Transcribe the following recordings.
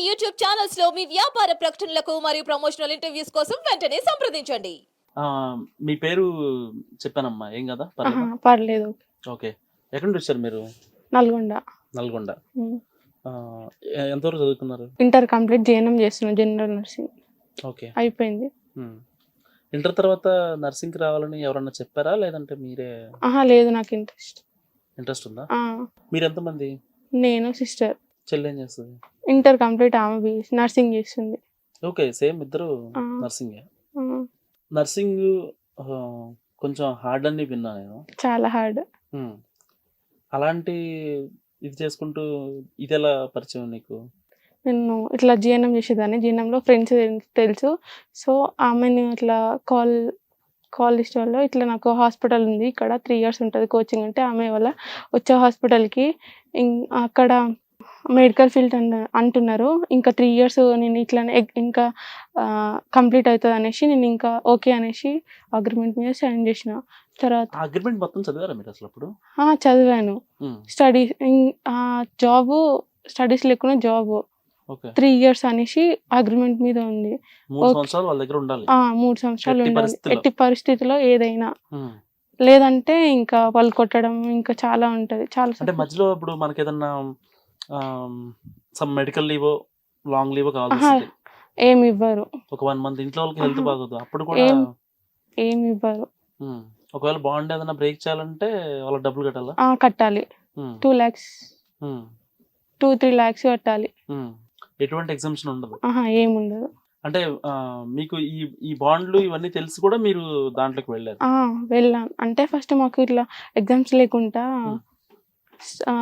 YouTube ఛానల్స్లో మీ వ్యాపార ప్రకటనలకు మరియు ప్రమోషనల్ ఇంటర్వ్యూస్ కోసం వెంటనే సంప్రదించండి. ఆ, మీ పేరు చెప్పానమ్మా. ఏం కదా? పర్లేదు? పర్లేదు. ఓకే. ఎక్కడి నుండి వచ్చారు మీరు? నల్గొండ. నల్గొండ. ఎంతవరకు చదువుకున్నారు? ఇంటర్ కంప్లీట్ జేఎన్ఎం చేస్తున్నాను జనరల్ నర్సింగ్. ఓకే. అయిపోయింది. ఇంటర్ తర్వాత నర్సింగ్కి రావాలని ఎవరన్నా చెప్పారా? లేదంటే మీరే ఆహా లేదు నాకు ఇంట్రెస్ట్. ఇంట్రెస్ట్ ఉందా? ఆ, మీరు ఎంతమంది నేను సిస్టర్. చెల్లి ఏం చేస్తుంది? ఇంటర్ కంప్లీట్ ఆమె నర్సింగ్ చేస్తుంది. ఓకే సేమ్ ఇద్దరు. నర్సింగే. నర్సింగ్ కొంచెం హార్డ్ అని విన్నా నేను. చాలా హార్డ్. అలాంటి ఇది చేసుకుంటూ ఇది ఎలా పరిచయం నీకు? నేను ఇట్లా జిఎన్ఎం చేసేదాన్ని. జిఎన్ఎంలో ఫ్రెండ్స్ తెలుసు. సో ఆమెని ఇట్లా కాల్ కాల్ లిస్ట్ వల్ల ఇట్లా నాకు హాస్పిటల్ ఉంది. ఇక్కడ త్రీ ఇయర్స్ ఉంటుంది కోచింగ్ అంటే ఆమె వల్ల వచ్చే హాస్పిటల్కి అక్కడ మెడికల్ ఫీల్డ్ అంటున్నారు. ఇంకా త్రీ ఇయర్స్ నేను ఇట్లానే ఇంకా కంప్లీట్ అవుతుంది అనేసి నేను ఇంకా ఓకే అనేసి అగ్రిమెంట్ మీద సైన్ చేసిన. తర్వాత అగ్రిమెంట్ మొత్తం చదివారా మీరు అసలు అప్పుడు? చదివాను. ఉమ్. స్టడీస్ జాబ్ స్టడీస్ లేకుండా జాబ్. త్రీ ఇయర్స్ అనేసి అగ్రిమెంట్ మీద ఉంది. మూడు. సంవత్సరాలు ఉండాలి. ఎట్టి పరిస్థితిలో. ఏదైనా. లేదంటే ఇంకా వాళ్ళు కొట్టడం ఇంకా చాలా ఉంటది. చాలా అంటే మధ్యలో ఇప్పుడు మనకి ఏదన్నా some medical leave long leave కావాల్సి. వస్తుంది. ఏమి ఇవ్వరు ఒక వన్ మంత్ ఇంట్లో వాళ్ళకి హెల్త్. బాగోదు అప్పుడు కూడా ఏమి ఇవ్వరు. ఒకవేళ బాగుండే ఏదైనా బ్రేక్ చేయాలంటే వాళ్ళకి డబ్బులు కట్టాలా ఆ కట్టాలి. Two lakhs um. Two three lakhs కట్టాలి. ఎటువంటి ఎగ్జామ్షన్ ఉండదు ఆహా ఏముండదు అంటే మీకు ఈ ఈ బాండ్లు ఇవన్నీ తెలిసి కూడా మీరు దాంట్లోకి వెళ్ళారు ఆ వెళ్ళాను అంటే ఫస్ట్ మాకు ఇట్లా ఎగ్జామ్స్ లేకుండా.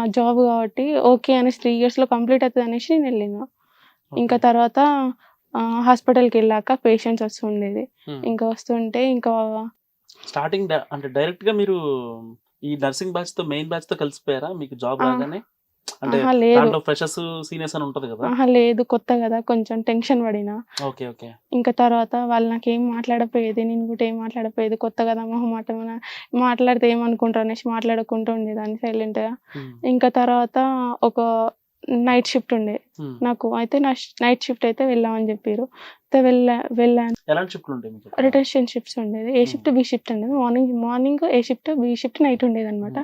జాబ్ కాబట్టి ఓకే అనేసి త్రీ ఇయర్స్లో కంప్లీట్ అవుతుంది అనేసి నేను వెళ్ళిన. ఇంకా తర్వాత హాస్పిటల్కి వెళ్ళాక పేషెంట్స్ వస్తుండేది ఉమ్. ఇంకా వస్తుంటే ఇంకా స్టార్టింగ్ అంటే డైరెక్ట్గా మీరు ఈ నర్సింగ్ బ్యాచ్తో మెయిన్ బ్యాచ్తో కలిసిపోయారా? మీకు జాబ్. రాగానే? అంటే దాంట్లో ఫ్రెషర్స్ సీనియర్స్ అని ఉంటది కదా? ఆహా లేదు. కొత్త కదా. కొంచెం టెన్షన్ పడిన. Okay okay. ఇంకా తర్వాత వాళ్ళు నాకు ఏం మాట్లాడపోయేది నేను కూడా ఏం మాట్లాడపోయేది కొత్త కదా మొహమాట మాట్లాడితే ఏమనుకుంటారు అనేసి మాట్లాడకుండా ఉండేదాన్ని సైలెంట్గా. ఇంకా తర్వాత ఒక నైట్ షిఫ్ట్ ఉండే ఉమ్. నాకు అయితే నా నైట్ షిఫ్ట్ అయితే వెళ్ళామని చెప్పారు అయితే వెళ్ళా వెళ్ళాను రొటేషన్ షిఫ్ట్స్ ఉండేది ఏ షిఫ్ట్ బి షిఫ్ట్ ఉండేది morning morning A shift B shift night ఉండేది అనమాట.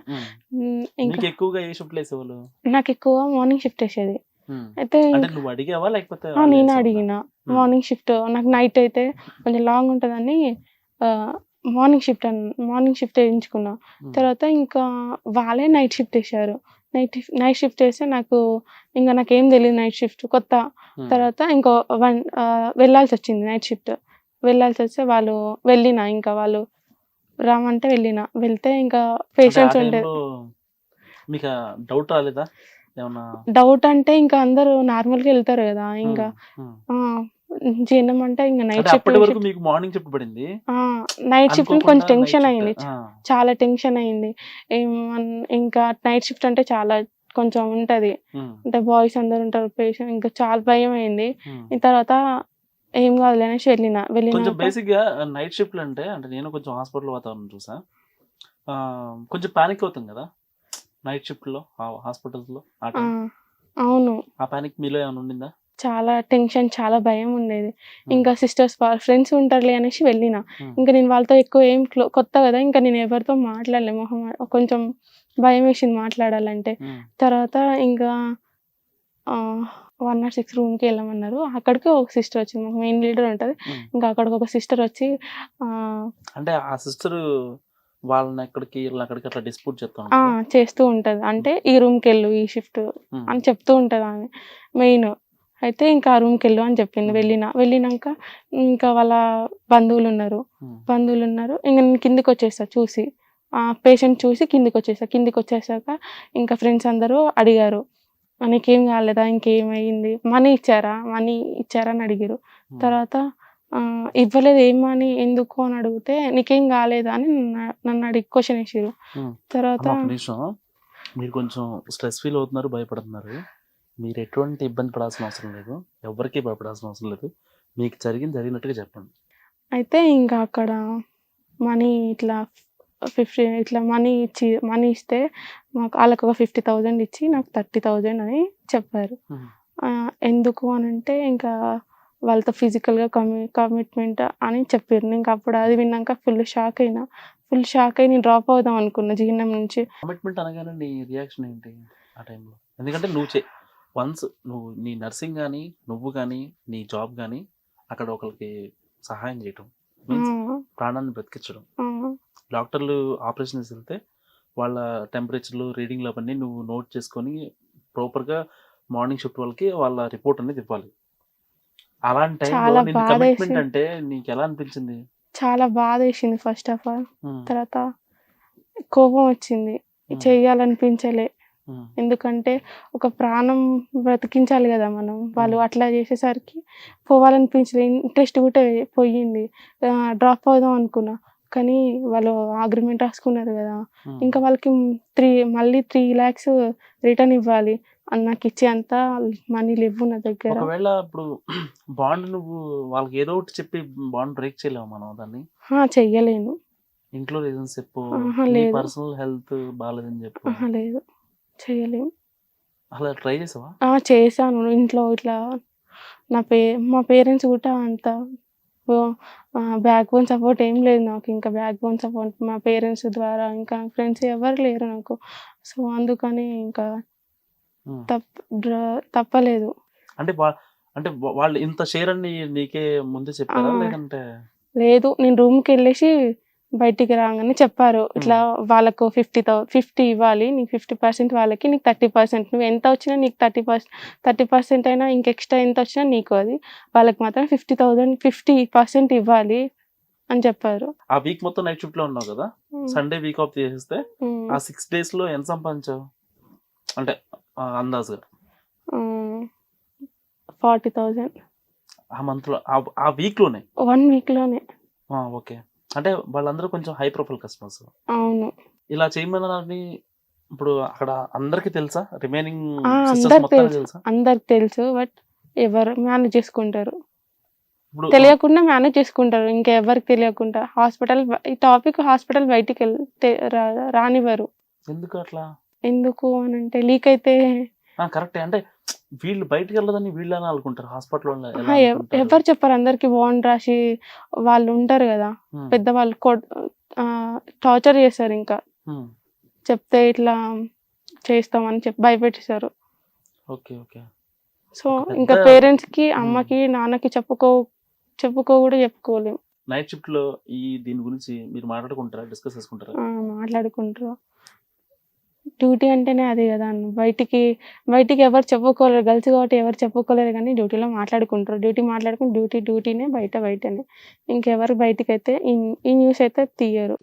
ఇంకా ఎక్కువగా ఏ వేసేవాళ్ళు నాకు ఎక్కువ మార్నింగ్ షిఫ్ట్ వేసేది ఉమ్. అయితే నువ్వు అడిగావా లేకపోతే నేను? అడిగిన. మార్నింగ్ షిఫ్ట్ నాకు నైట్ అయితే కొంచెం లాంగ్ ఉంటుందని మార్నింగ్ షిఫ్ట్ మార్నింగ్ షిఫ్ట్ వేయించుకున్నా ఉమ్. తర్వాత ఇంకా వాళ్ళే నైట్ షిఫ్ట్ వేసారు నైట్ నైట్ షిఫ్ట్ వేస్తే నాకు ఇంకా నాకేం తెలియదు నైట్ షిఫ్ట్ కొత్త ఉమ్. తర్వాత ఇంకో వన్ వెళ్ళాల్సి వచ్చింది నైట్ షిఫ్ట్ వెళ్ళాల్సి వస్తే వాళ్ళు వెళ్ళిన ఇంకా వాళ్ళు రామంటే వెళ్ళిన. వెళ్తే ఇంకా పేషెంట్స్ ఉండే టైంలో మీకు డౌట్ రాలేదా? డౌట్ అంటే ఇంకా అందరూ నార్మల్గా వెళ్తారు కదా ఇంకా ఉమ్, ఉమ్. జీర్ణం అంటే ఇంకా నైట్ అప్పటి వరకు షిఫ్ట్ మీకు మార్నింగ్ షిఫ్ట్ పడింది. నైట్ షిఫ్ట్ కొంచెం టెన్షన్ అయింది. ఆ, చాలా టెన్షన్ అయింది. ఇంకా నైట్ షిఫ్ట్ అంటే చాలా కొంచెం ఉంటది. ఉమ్, అంటే బాయ్స్ అందరు ఉంటారు పేషెంట్ ఇంకా చాలా భయం అయింది. ఉమ్. ఈ తర్వాత ఏం కాదులే అనేసి వెళ్ళిన కొంచెం వెళ్ళిన బేసిక్గా నైట్ షిఫ్ట్లు అంటే అంటే నేను కొంచెం హాస్పిటల్ వాతావరణం చూసా. ఆ, కొంచెం పానిక్ అవుతాం కదా. నైట్ షిఫ్ట్లో హాస్పిటల్స్లో ఆ time. అవును. ఆ పానిక్ మీలో ఏమైనా ఉండిందా? చాలా టెన్షన్ చాలా భయం ఉండేది. ఇంకా సిస్టర్స్ ఫ్రెండ్స్ ఉంటారులే అనేసి వెళ్ళిన. ఇంకా నేను వాళ్ళతో ఎక్కువ ఏం కొత్త కదా ఇంకా నేను ఎవరితో మాట్లాడలే. మొహం కొంచెం భయం వేసింది మాట్లాడాలంటే. తర్వాత ఇంకా వన్ నాట్ సిక్స్ రూమ్కి వెళ్ళమన్నారు. అక్కడికి ఒక సిస్టర్ వచ్చింది. మాకు మెయిన్ లీడర్ ఉంటుంది. ఇంకా అక్కడికి ఒక సిస్టర్ వచ్చి అంటే ఆ సిస్టర్ వాళ్ళని ఎక్కడికి అక్కడికి అట్లా డిస్ప్యూట్ చేస్తా ఉంటుంది? అంటే ఈ రూమ్కి వెళ్ళు ఈ షిఫ్ట్ అని చెప్తూ ఉంటుంది ఆమె. మెయిన్ అయితే ఇంకా ఆ రూమ్కి వెళ్ళు అని చెప్పింది. వెళ్ళిన వెళ్ళినాక ఇంకా వాళ్ళ బంధువులు ఉన్నారు. బంధువులు ఉన్నారు. ఇంకా నేను కిందికి వచ్చేసా చూసి. ఆ పేషెంట్ చూసి కిందికి వచ్చేసా. కిందికి వచ్చేసాక ఇంకా ఫ్రెండ్స్ అందరూ అడిగారు. నీకేం కాలేదా? ఇంకేమైంది? మనీ ఇచ్చారా? మనీ ఇచ్చారా? అని అడిగారు. తర్వాత ఇవ్వలేదు ఏం మనీ? ఎందుకు? అని అడిగితే నీకేం కాలేదా? అని నన్ను- అడిగి క్వశ్చన్ వేసారు. తర్వాత మీరు కొంచెం స్ట్రెస్ ఫీల్ అవుతున్నారు భయపడుతున్నారు. మీరు ఎటువంటి ఇబ్బంది పడాల్సిన అవసరం లేదు. ఎవరికి భయపడాల్సిన అవసరం లేదు. మీకు జరిగింది జరిగినట్టుగా చెప్పండి. అయితే ఇంకా అక్కడ మనీ ఇట్లా ఫిఫ్టీ ఇట్లా మనీ ఇచ్చి మనీ ఇస్తే మాకు వాళ్ళకి ఒక ఫిఫ్టీ థౌజండ్ ఇచ్చి నాకు థర్టీ థౌజండ్ అని చెప్పారు. ఎందుకు అని అంటే ఇంకా వాళ్ళతో ఫిజికల్గా కమి కమిట్మెంట్ అని చెప్పారు. ఇంకా అప్పుడు అది విన్నాక ఫుల్ షాక్ అయినా ఫుల్ షాక్ అయి నేను డ్రాప్ అవుదాం అనుకున్నా. జీఎన్ఎం నుంచి కమిట్మెంట్ అనగానే నీ రియాక్షన్ ఏంటి ఆ టైంలో? ఎందుకంటే నువ్వు వన్స్ నువ్వు నీ నర్సింగ్ కానీ నువ్వు కానీ నీ జాబ్ కానీ అక్కడ ఒకరికి సహాయం చేయటం. మీన్స్ ప్రాణాన్ని బ్రతికించడం. డాక్టర్లు ఆపరేషన్ వెళ్తే వాళ్ళ టెంపరేచర్లు రీడింగ్లు అవన్నీ నువ్వు నోట్ చేసుకొని ప్రాపర్గా మార్నింగ్ షిఫ్ట్ వాళ్ళకి వాళ్ళ రిపోర్ట్ అనేది ఇవ్వాలి. అలాంటి టైంలో నేను కమిట్మెంట్. అంటే నీకు ఎలా అనిపించింది? చాలా బాధ వేసింది ఫస్ట్ ఆఫ్ ఆల్ తర్వాత కోపం వచ్చింది. చెయ్యాలనిపించలే. ఎందుకంటే ఒక ప్రాణం బ్రతికించాలి కదా మనం. వాళ్ళు. అట్లా చేసేసరికి పోవాలనిపించలేదు ఇంట్రెస్ట్ కూడా పోయింది. డ్రాప్ అవుదాం అనుకున్నా. కానీ వాళ్ళు అగ్రిమెంట్ రాసుకున్నారు కదా. ఇంకా వాళ్ళకి త్రీ మళ్ళీ త్రీ ల్యాక్స్ రిటర్న్ ఇవ్వాలి. నాకు ఇచ్చే అంత మనీ లేవు నా దగ్గర. ఒకవేళ ఇప్పుడు బాండ్ నువ్వు వాళ్ళకి ఏదో ఒకటి చెప్పి బాండ్ బ్రేక్ చేయలేము మనం దాన్ని? చెయ్యలేను. ఇంట్లో రీజన్స్ చెప్పు. పర్సనల్ హెల్త్ బాగాలేదని చెప్పు. లేదు. చెయ్యలేము అలా ట్రై చేసావా? ఆ, చేశాను. ఇంట్లో ఇట్లా నా పే మా పేరెంట్స్ కూడా అంత బ్యాక్ బోన్ సపోర్ట్ ఏం లేదు నాకు. ఇంకా బ్యాక్ బోన్ సపోర్ట్ మా పేరెంట్స్ ద్వారా ఇంకా ఫ్రెండ్స్ ఎవరు లేరు నాకు. సో అందుకని ఇంకా ఉమ్. తప్ప డ్ర- తప్పలేదు. అంటే వా- అంటే వా- వాళ్ళు ఇంత షేర్ అని నీకే ముందే చెప్పారా? ఆ. లేదంటే లేదు. నేను రూమ్కి వెళ్ళేసి బయటికి రాగానే చెప్పారు ఇట్లా వాళ్ళకు ఫిఫ్టీ థౌ ఫిఫ్టీ ఇవ్వాలి నీకు ఫిఫ్టీ పర్సెంట్ వాళ్ళకి నీకు థర్టీ పర్సెంట్ నువ్వు ఎంత వచ్చినా నీకు థర్టీ పర్సెంట్ థర్టీ పర్సెంట్ అయినా ఇంక ఎక్స్ట్రా ఎంత వచ్చినా నీకు అది. వాళ్ళకి మాత్రం ఫిఫ్టీ థౌజండ్ ఫిఫ్టీ పర్సెంట్ ఇవ్వాలి అని చెప్పారు. ఆ వీక్ మొత్తం నైట్ షిఫ్ట్లో ఉన్నావు కదా? సండే వీక్ ఆఫ్ చేసేస్తే ఆ సిక్స్ డేస్లో ఎంత సంపాదించావు? అంటే అందాజుగా. ఫార్టీ థౌజండ్ ఆ మంత్లో ఆ- వీక్లోనే? One వీక్లోనే okay. అంటే వాళ్ళందరూ కొంచెం హై ప్రొఫైల్ కస్టమర్స్ అవును. ఇలా చేయమని ఇప్పుడు అక్కడ అందరికి తెలుసా? రిమైనింగ్ అందరికి తెలుసు. అందరికి తెలుసు బట్ ఎవరు మేనేజ్ చేసుకుంటారు. తెలియకుండా మేనేజ్ చేసుకుంటారు. ఇంకెవరికి తెలియకుండా హాస్పిటల్ ఈ టాపిక్ హాస్పిటల్ బయటికి రానివ్వరు. ఎందుకు అట్లా? ఎందుకు అని అంటే లీక్ అయితే కరెక్ట్ అంటే వీళ్ళు బయటికి వెళ్ళదని వీళ్ళు అని అనుకుంటారు. హాస్పిటల్ ఎవరు చెప్పారు? అందరికి బాండ్ రాసి వాళ్ళు ఉంటారు కదా. పెద్దవాళ్ళు టార్చర్ చేస్తారు ఇంకా. చెప్తే ఇట్లా చేస్తామని చెప్పి భయపెట్టేశారు. Okay okay. సో ఇంకా పెద్ద- పేరెంట్స్కి అమ్మకి నాన్నకి చెప్పుకో చెప్పుకో కూడా చెప్పుకోలేము నైట్ షిఫ్ట్లో ఈ దీని గురించి మీరు మాట్లాడుకుంటారా? డిస్కస్ చేసుకుంటారా? మాట్లాడుకుంటారు. డ్యూటీ అంటేనే అదే కదా. అన్న బయటికి బయటికి ఎవరు చెప్పుకోలేరు. గర్ల్స్ కాబట్టి ఎవరు చెప్పుకోలేరు కానీ డ్యూటీలో మాట్లాడుకుంటారు. డ్యూటీ మాట్లాడుకుని డ్యూటీ డ్యూటీనే బయట బయటనే. ఇంకెవరు బయటికి అయితే ఈ ఈ న్యూస్ అయితే తీయరు.